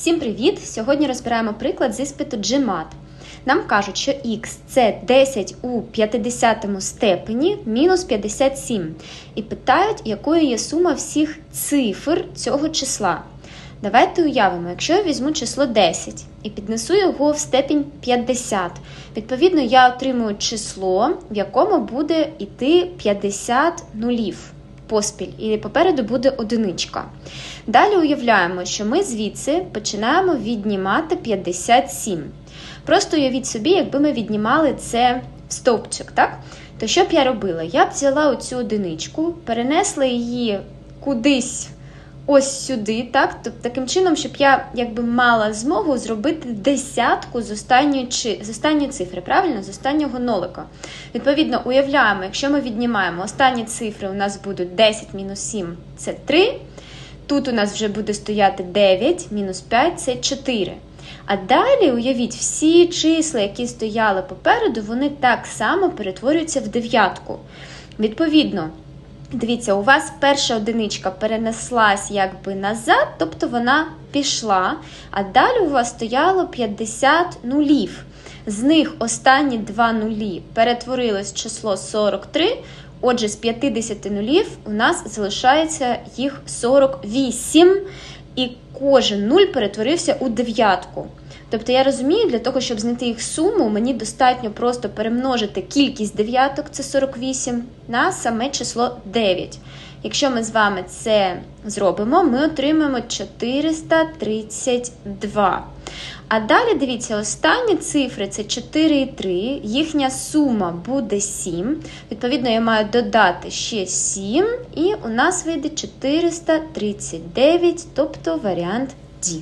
Всім привіт! Сьогодні розбираємо приклад з іспиту GMAT. Нам кажуть, що х це 10 у 50 степені мінус 57. І питають, якою є сума всіх цифр цього числа. Давайте уявимо, якщо я візьму число 10 і піднесу його в степінь 50, відповідно, я отримую число, в якому буде йти 50 нулів поспіль, і попереду буде одиничка. Далі уявляємо, що ми звідси починаємо віднімати 57. Просто уявіть собі, якби ми віднімали це в стовпчик, так? То що б я робила? Я б взяла оцю одиничку, перенесла її кудись ось сюди, так? Тобто таким чином, щоб я якби мала змогу зробити десятку з останньої чи з останньої цифри, правильно? З останнього нолика. Відповідно, уявляємо, якщо ми віднімаємо останні цифри, у нас будуть 10 мінус 7 це 3. Тут у нас вже буде стояти 9, мінус 5 це 4. А далі, уявіть, всі числа, які стояли попереду, вони так само перетворюються в дев'ятку. Відповідно, дивіться, у вас перша одиничка перенеслась якби назад, тобто вона пішла. А далі у вас стояло 50 нулів. З них останні два нулі перетворилось число 43. Отже, з 50 нулів у нас залишається їх 48, і кожен нуль перетворився у дев'ятку. Тобто я розумію, для того, щоб знайти їх суму, мені достатньо просто перемножити кількість дев'яток, це 48, на саме число 9. Якщо ми з вами це зробимо, ми отримаємо 432. А далі, дивіться, останні цифри це 4 і 3, їхня сума буде 7. Відповідно, я маю додати ще 7, і у нас вийде 439, тобто варіант D.